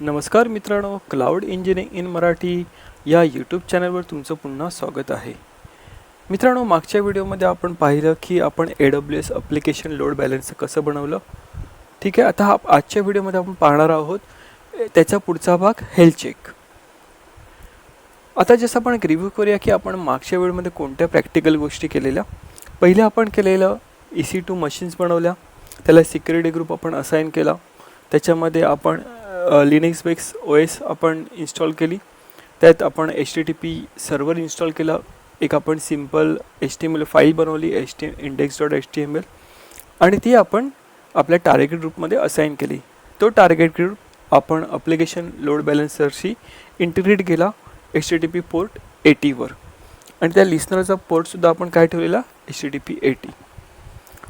नमस्कार मित्रांनो cloud engineering in Marathi या यूट्यूब चॅनलवर तुमचं पुन्हा स्वागत आहे. मित्रांनो मागच्या व्हिडिओमध्ये आपण पाहिलं की आपण A W S application load balance कसं बनवलं? ठीक आहे आता हा आजच्या व्हिडिओमध्ये आपण पाहणार आहोत त्याचा पुढचा भाग हेल्थ चेक आता जसं आपण एक रिव्ह्यू करूया की आपण मागच्या वेळेमध्ये कोणत्या प्रॅक्टिकल गोष्टी केलेल्या? पहिले आपण केलेलं ई सी टू मशीन्स बनवल्या. त्याला सिक्युरिटी ग्रुप आपण असाइन केला. त्याच्यामध्ये आपण लिनिक्स बेक्स ओ एस आपण इन्स्टॉल केली. त्यात आपण H T T P server install केला. एक आपण simple H T M L file बनवली H T index dot H T M L आणि ती आपण आपल्या टार्गेट ग्रुपमध्ये असाइन केली. तो टार्गेट ग्रुप आपण अप्लिकेशन लोड बॅलन्सरशी इंटिग्रेट केला H T T P port एटीवर आणि त्या लिस्नरचा पोर्टसुद्धा आपण काय ठेवलेला? H T T P eighty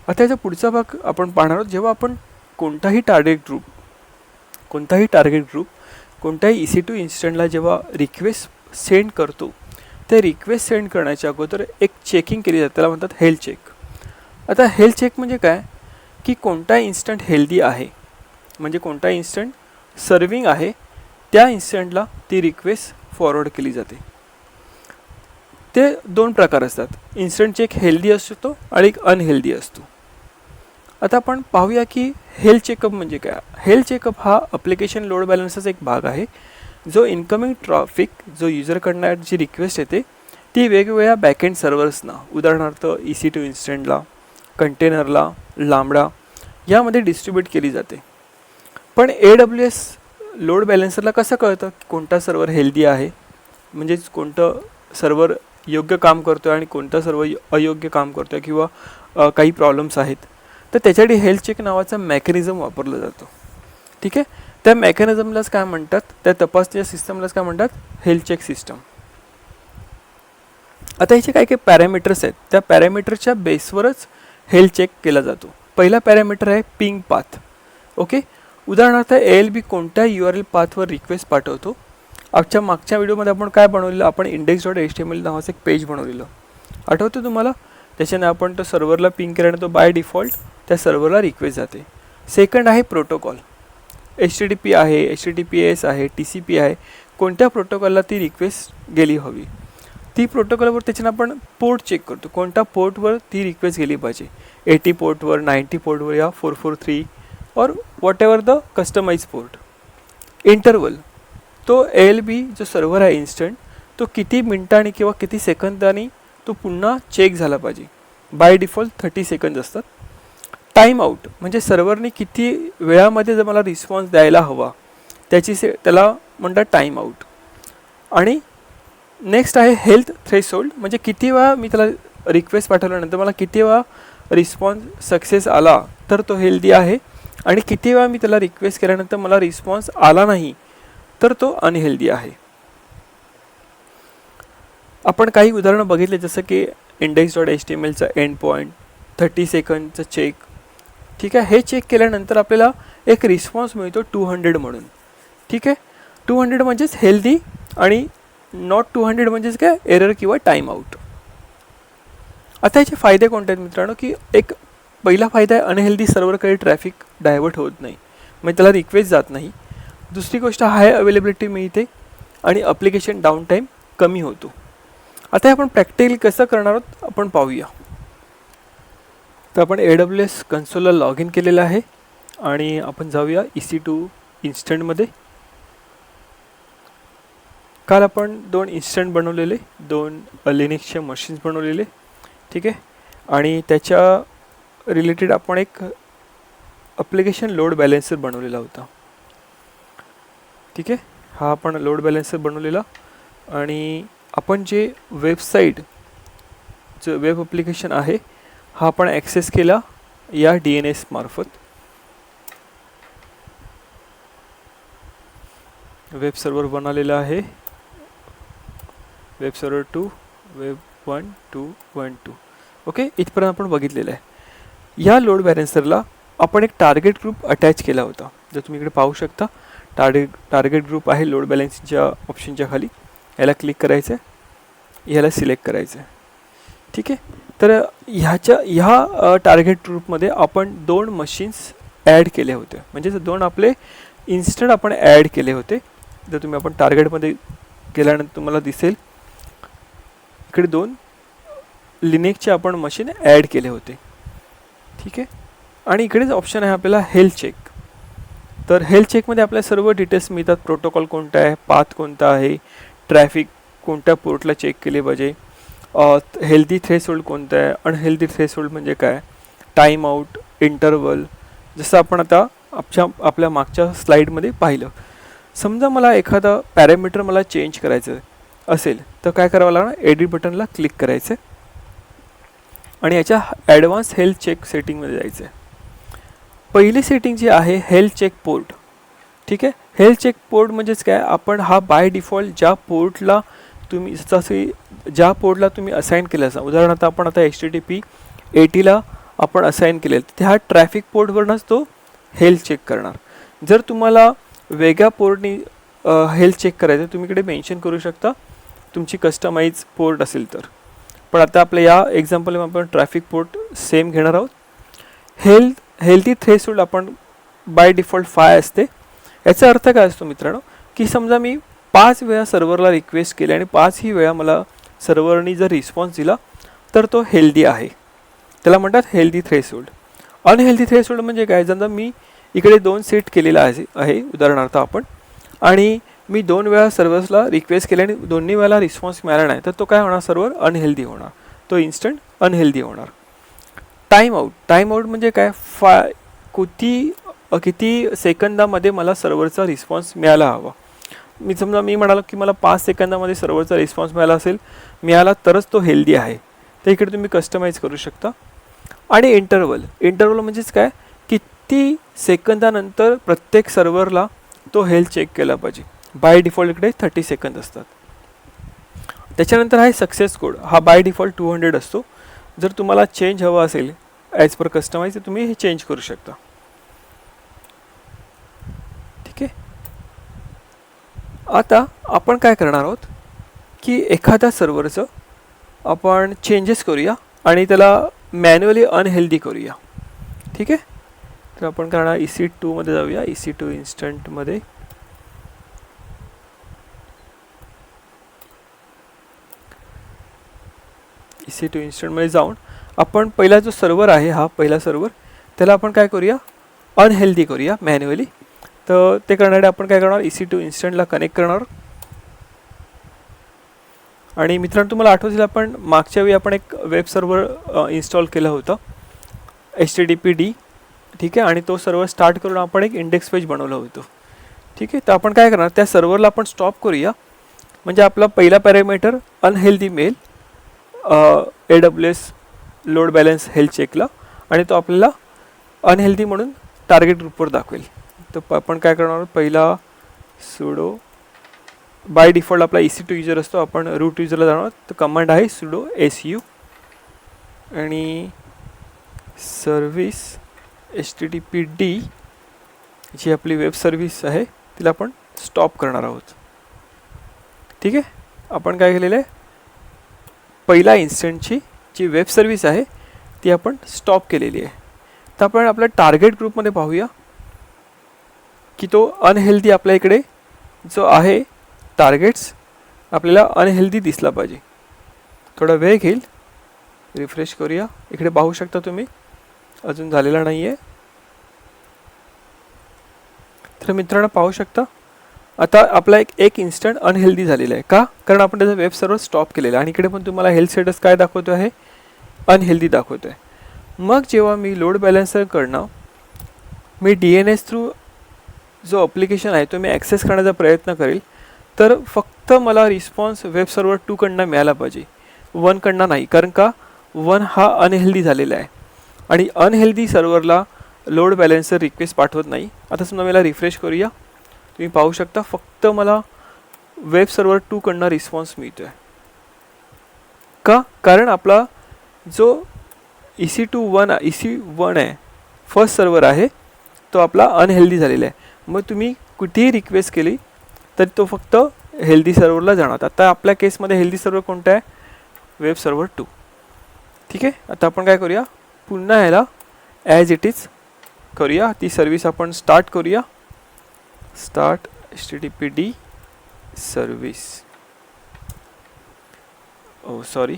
आता याचा पुढचा भाग आपण पाहणार आहोत. जेव्हा आपण कोणताही टार्गेट ग्रुप कोणताही टार्गेट ग्रुप कोणत्याही ई सी टू इन्स्टंटला जेव्हा रिक्वेस्ट सेंड करतो ते रिक्वेस्ट सेंड करण्याच्या अगोदर एक चेकिंग केली जाते त्याला म्हणतात हेल्थ चेक आता हेल्थ चेक म्हणजे काय? की कोणता इन्स्टंट हेल्दी आहे म्हणजे कोणता इन्स्टंट सर्विंग आहे त्या इन्स्टंटला ती रिक्वेस्ट फॉरवर्ड केली जाते. ते दोन प्रकार असतात. इन्स्टंट चेक हेल्दी असतो आणि एक अनहेल्दी असतो. आता आपण पाहूया की हेल्थ चेकअप म्हणजे काय? हेल्थ चेकअप हा अप्लिकेशन लोड बॅलन्सचा एक भाग आहे. जो इन्कमिंग ट्रॉफिक जो युजरकडनं जी रिक्वेस्ट येते ती वेगवेगळ्या बॅकएंड सर्व्हर्सना उदाहरणार्थ ई सी टू इन्स्टंटला कंटेनरला लांबडा यामध्ये डिस्ट्रीब्यूट केली जाते. पण ए डब्ल्यू एस लोड बॅलन्सरला कसं कळतं? की कोणता सर्व्हर हेल्दी आहे? म्हणजेच कोणतं सर्व्हर योग्य काम करतो आहे आणि कोणतं सर्व अयोग्य काम करतो आहे किंवा काही प्रॉब्लेम्स आहेत? तर त्याच्यासाठी हेल्थ चेक नावाचा मेकॅनिझम वापरलं जातं. ठीक आहे? त्या मेकॅनिझमलाच काय म्हणतात? त्या तपासणीच्या सिस्टमलाच काय म्हणतात? हेल्थ चेक सिस्टम आता ह्याचे काही काही पॅरामीटर्स आहेत. त्या पॅरामीटरच्या बेसवरच हेल्थ चेक केला जातो. पहिला पॅरामीटर आहे पिंग पाथ ओके उदाहरणार्थ ए एल बी कोणत्या यू आर एल पाथवर रिक्वेस्ट पाठवतो. आजच्या मागच्या व्हिडिओमध्ये आपण काय बनवलेलं? आपण index dot H T M L नावाचं एक पेज बनवलेलं. आठवतं तुम्हाला? त्याच्याने आपण तो सर्व्हरला पिंग केल्याने तो बाय डिफॉल्ट त्या सर्व्हरला रिक्वेस्ट जाते. सेकंड आहे protocol H T D P आहे H T T P S आहे टी सी पी आहे. कोणत्या प्रोटोकॉलला ती रिक्वेस्ट गेली हवी? ती प्रोटोकॉलवर त्याच्यानं आपण पोर्ट चेक करतो. कोणत्या पोर्टवर ती रिक्वेस्ट गेली पाहिजे? एटी पोर्टवर नाईन्टी पोर्टवर या फोर फोर थ्री और whatever the customise port interval तो एल बी जो सर्व्हर आहे इन्स्टंट तो किती मिनटांनी किंवा किती सेकंदांनी तो पुन्हा चेक झाला पाहिजे. बाय डिफॉल्ट थर्टी सेकंद असतात. टाईम आऊट म्हणजे सर्व्हरने किती वेळामध्ये जर मला रिस्पॉन्स द्यायला हवा त्याची से त्याला म्हणतात टाईम आऊट आणि नेक्स्ट आहे हेल्थ थ्रेशोल्ड म्हणजे किती वेळा मी त्याला रिक्वेस्ट पाठवल्यानंतर मला किती वेळा रिस्पॉन्स सक्सेस आला तर तो हेल्दी आहे. आणि किती वेळा मी त्याला रिक्वेस्ट केल्यानंतर मला रिस्पॉन्स आला नाही तर तो अनहेल्दी आहे. आपण काही उदाहरणं बघितले जसं की index dot H T M एलचा end point thirty सेकंडचं चेक ठीक आहे? हे चेक केल्यानंतर आपल्याला एक रिस्पॉन्स मिळतो टू हंड्रेड म्हणून. ठीक आहे? टू हंड्रेड म्हणजेच हेल्दी आणि नॉट टू हंड्रेड म्हणजेच काय? एरर किंवा टाईम आऊट आता याचे फायदे कोणते आहेत मित्रांनो? की एक पहिला फायदा आहे अनहेल्दी सर्वरकडे ट्रॅफिक डायव्हर्ट होत नाही. म्हणजे त्याला रिक्वेस्ट जात नाही. दुसरी गोष्ट हाय अवेलेबिलिटी मिळते आणि अप्लिकेशन डाऊन टाईम कमी होतो. आता हे आपण प्रॅक्टिकली कसं करणार आहोत आपण पाहूया. तर आपण ए डब्ल्यू एस कन्सोलला लॉग इन केलेलं आहे आणि आपण जाऊया ई सी टू इन्स्टंटमध्ये काल आपण दोन इन्स्टंट बनवलेले दोन लिनिक्सचे मशीन्स बनवलेले ठीक आहे? आणि त्याच्या रिलेटेड आपण एक अप्लिकेशन लोड बॅलेन्सर बनवलेला होता. ठीक आहे? हा आपण लोड बॅलेन्सर बनवलेला आणि आपण जे वेबसाईट जो वेब ॲप्लिकेशन आहे हा आपण ॲक्सेस केला या डी एन एस मार्फत. वेब सर्वर बनवलेला आहे. Web server two web one two one two okay इथपर्यंत आपण बघितलेलं आहे. या लोड बॅलेन्सरला आपण एक टार्गेट ग्रुप अटॅच केला होता. जर तुम्ही इकडे पाहू शकता टार्गेट टार्गेट ग्रुप आहे लोड बॅलेन्सच्या ऑप्शनच्या खाली. याला क्लिक करायचं आहे याला सिलेक्ट करायचं आहे ठीक आहे? तर ह्याच्या ह्या टार्गेट ग्रुपमध्ये आपण दोन मशीन्स ॲड केल्या होत्या. म्हणजे दोन आपले इन्स्टंट आपण ॲड केले होते जर तुम्ही आपण टार्गेटमध्ये गेल्यानंतर तुम्हाला दिसेल इकडे दोन लिनेकचे आपण मशीन ॲड केले होते. ठीक आहे? आणि इकडेच ऑप्शन आहे आपल्याला हेल्थ चेक तर हेल्थ चेकमध्ये आपल्याला सर्व डिटेल्स मिळतात. प्रोटोकॉल कोणता आहे? पाथ कोणता आहे? ट्रॅफिक कोणत्या पोर्टला चेक केले पाहिजे? हेल्दी थ्रेसोल्ड कोणतं आहे? अनहेल्दी थ्रेसोल्ड म्हणजे काय? टाईम आऊट इंटरवल जसं आपण आता आपच्या आपल्या मागच्या स्लाईडमध्ये पाहिलं. समजा मला एखादा पॅरामीटर मला चेंज करायचं असेल तर काय करावं लागणार? एडिट बटनला क्लिक करायचं. आणि याच्या ॲडव्हान्स हेल्थ चेक सेटिंगमध्ये जायचं. आहे पहिली सेटिंग जी आहे हेल्थ चेक पोर्ट ठीक आहे? हेल्थ चेक पोर्ट म्हणजेच काय? आपण हा बाय डिफॉल्ट ज्या पोर्टला तुम्ही जसे ज्या पोर्टला तुम्ही असाईन केलं असा उदाहरणार्थ आपण आता एच टी टी पी एटीला आपण असाईन केलेलं तर ह्या ट्रॅफिक पोर्टवरूनच तो हेल्थ चेक करणार. जर तुम्हाला वेगळ्या पोर्टनी हेल्थ चेक करायचं तुम्ही इकडे मेन्शन करू शकता तुमची कस्टमाइज पोर्ट असेल तर. पण आता आपल्या या एक्झाम्पलमध्ये आपण ट्रॅफिक पोर्ट सेम घेणार आहोत. हेल्थ हेल्थी थ्रेसोल्ड आपण बाय डिफॉल्ट फाय असते. याचा अर्थ काय असतो मित्रांनो? की समजा मी पाच वेळा सर्व्हरला रिक्वेस्ट केली आणि पाचही वेळा मला सर्व्हरनी जर रिस्पॉन्स दिला तर तो हेल्दी आहे. त्याला म्हणतात हेल्दी थ्रेसोल्ड अनहेल्दी थ्रेसोल्ड म्हणजे काय? समजा मी इकडे दोन सेट केलेला आहे आहे उदाहरणार्थ आपण आणि मी दोन वेळा सर्व्हर्सला रिक्वेस्ट केली आणि दोन्ही वेळेला रिस्पॉन्स मिळाला नाही तर तो काय होणार? सर्व्हर अनहेल्दी होणार. तो इन्स्टंट अनहेल्दी होणार. टाईम आऊट टाईम आऊट म्हणजे काय? फा किती किती सेकंदामध्ये मला सर्व्हरचा रिस्पॉन्स मिळायला हवा. मी समजा मी म्हणालो की मला पाच सेकंदामध्ये सर्व्हरचा रिस्पॉन्स मिळाला असेल मिळाला तरच तो हेल्दी आहे. तर इकडे तुम्ही कस्टमाइज करू शकता. आणि इंटरवल इंटरवल म्हणजेच काय? किती सेकंदानंतर प्रत्येक सर्व्हरला तो हेल्थ चेक केला पाहिजे. बाय डिफॉल्ट इकडे थर्टी सेकंद असतात. त्याच्यानंतर आहे सक्सेस कोड हा बाय डिफॉल्ट टू हंड्रेड असतो. जर तुम्हाला चेंज हवा असेल ॲज पर कस्टमाइज तर तुम्ही हे चेंज करू शकता ठीक आहे आता आपण काय करणार आहोत? की एखाद्या सर्व्हरचं आपण चेंजेस करूया आणि त्याला मॅन्युअली अनहेल्दी करूया. ठीक आहे? तर आपण करणार? ई सी टूमध्ये जाऊया. ई सी टू इन्स्टंटमध्ये ई सी टू इन्स्टंटमध्ये जाऊन आपण पहिला जो सर्व्हर आहे हा पहिला सर्व्हर त्याला आपण काय करूया? अनहेल्दी करूया मॅन्युअली तर ते करण्यासाठी आपण काय करणार? ई सी टू इन्स्टंटला कनेक्ट करणार. आणि मित्रांनो तुम्हाला आठवतील आपण मागच्या वेळी आपण एक वेब सर्वर इन्स्टॉल केलं होतं. H T D P D ठीक आहे? आणि तो सर्वर स्टार्ट करून आपण एक इंडेक्स पेज बनवलं होतं. ठीक आहे? तर आपण काय करणार? त्या सर्वरला आपण स्टॉप करूया. म्हणजे आपला पहिला parameter unhealthy mail A W S load balance health चेकला आणि तो आपल्याला अनहेल्दी म्हणून टार्गेट ग्रुपवर दाखवेल. तर आपण काय करणार आहोत? पहिला सुडो बाय डिफॉल्ट आपला ई सी टू युजर असतो आपण रूट युजरला जाणार तर कमांड आहे सुडो एस यू आणि service H T T P D जी आपली वेब सर्व्हिस आहे तिला आपण स्टॉप करणार आहोत. ठीक आहे? आपण काय केलेलं आहे? पहिला इन्स्टंटची जी वेब सर्व्हिस आहे ती आपण स्टॉप केलेली आहे. तर आपण आपल्या टार्गेट ग्रुपमध्ये पाहूया. की तो अनहेल्दी आपल्या इकडे जो आहे टार्गेट्स आपल्याला अनहेल्दी दिसला पाहिजे. थोडा वेळ घेईल. रिफ्रेश करूया. इकडे पाहू शकता तुम्ही. अजून झालेला नाही आहे तर मित्रांनो पाहू शकता. आता आपला एक एक इन्स्टंट अनहेल्दी झालेला आहे. का? कारण आपण त्याचा वेब सर्वर स्टॉप केलेला आहे. आणि इकडे पण तुम्हाला हेल्थ स्टेटस काय दाखवतो आहे? अनहेल्दी दाखवतो आहे मग जेव्हा मी लोड बॅलन्सरकडनं मी डी एन एस थ्रू जो अप्लिकेशन आहे तो मी ॲक्सेस करण्याचा प्रयत्न करेल. तर फक्त मला रिस्पॉन्स वेब सर्वर टूकडनं मिळाला पाहिजे. वनकडनं नाही कारण का? वन हा अनहेल्दी झालेला आहे. आणि अनहेल्दी सर्व्हरला लोड बॅलेन्सर रिक्वेस्ट पाठवत नाही. आता समजा मला रिफ्रेश करूया. तुम्ही पाहू शकता फक्त मला वेब सर्वर टूकडनं रिस्पॉन्स मिळतो आहे का? कारण आपला जो E C two one E C one आहे फर्स्ट सर्वर आहे तो आपला अनहेल्दी झालेला आहे. मग तुम्ही कुठेही रिक्वेस्ट केली तर तो फक्त हेल्दी सर्व्हरला जाणार. आता आपल्या केसमध्ये हेल्दी सर्व्हर कोणता आहे? वेब सर्वर टू ठीक आहे? आता आपण काय करूया? पुन्हा ह्याला ॲज इट इज करूया. ती सर्विस आपण स्टार्ट करूया. Start H T T P D service O sorry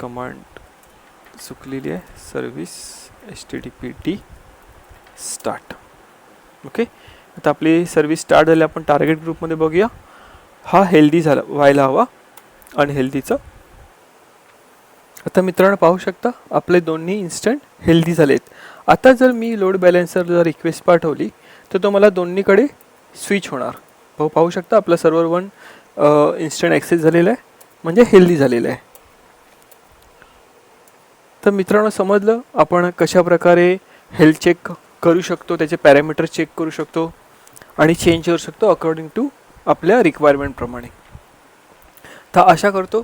command चुकलेली आहे. Service H T T P D start okay आता आपली सर्विस स्टार्ट झाली आपण टार्गेट ग्रुपमध्ये बघूया. हा हेल्दी झाला व्हायला हवा अनहेल्दीचा आता मित्रांनो पाहू शकता आपले दोन्ही इन्स्टंट हेल्दी झालेत आता जर मी लोड बॅलेन्सर जर रिक्वेस्ट पाठवली तर तो मला दोन्हीकडे स्विच होणार. भाऊ पाहू शकता आपलं सर्व्हर वन इन्स्टंट ॲक्सेस झालेला आहे म्हणजे हेल्दी झालेलं आहे. तर मित्रांनो समजलं आपण कशा प्रकारे हेल्थ चेक करू शकतो त्याचे पॅरामीटर चेक करू शकतो आणि चेंज करू शकतो अकॉर्डिंग टू आपल्या रिक्वायरमेंटप्रमाणे तर आशा करतो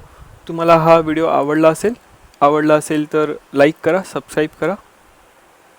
तुम्हाला हा व्हिडिओ आवडला असेल. आवडला असेल तर लाईक करा सबस्क्राईब करा.